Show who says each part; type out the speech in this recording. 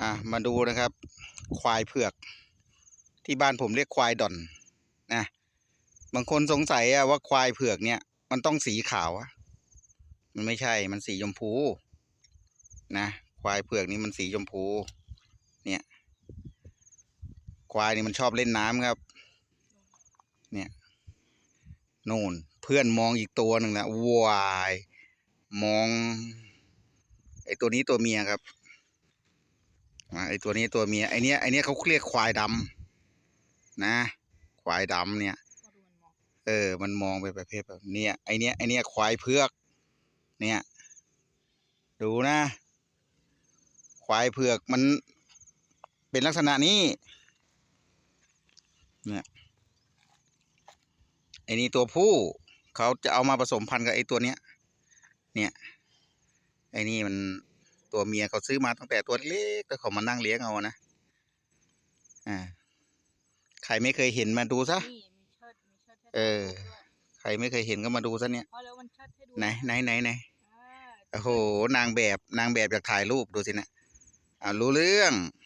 Speaker 1: อะมาดูนะครับ ควายเผือก ที่บ้านผมเรียกควายดอนนะบางคนสงสัยอะว่าควายเผือกเนี่ย มันต้องสีขาวอะมันไม่ใช่มันสีชมพูนะควายเผือกนี่มันสีชมพู เนี่ย ควายนี่มันชอบเล่นน้ำครับ เนี่ยนู่นเพื่อนมองอีกตัวหนึ่งนะวาย มอง ไอตัวนี้ตัวเมียครับ อ่าไอตัวนี้ตัวเมียไอเนี้ยไอเนี้ยเขาเรียกควายดำนะ ควายดำเนี่ย เออ มันมองไปประเภทแบบเนี้ยไอเนี้ยไอเนี้ยควายเผือก เนี่ย ดูนะ ควายเผือกมันเป็นลักษณะนี้ เนี่ยไอนี่ตัวผู้เขาจะเอามาผสมพันธุ์กับไอตัวเนี้ย เนี่ย ไอนี่มัน ตัวเมียเขาซื้อมาตั้งแต่ตัวเล็กก็เขามานั่งเลี้ยงเอานะอ่าใครไม่เคยเห็นมาดูซะ
Speaker 2: นี่มีเชิดมีเชิดให้
Speaker 1: เออ
Speaker 2: ดูด้วย
Speaker 1: ใครไม่เคยเห็นก็มาดูซะเนี่ย
Speaker 2: เพราะแล้วมันเชิดให้ดู
Speaker 1: ไหนไหนไหนไหน
Speaker 2: อ่า
Speaker 1: โอ้โหนางแบบนางแบบอยากถ่ายรูปดูสินะอ่ารู้เรื่อง
Speaker 2: เ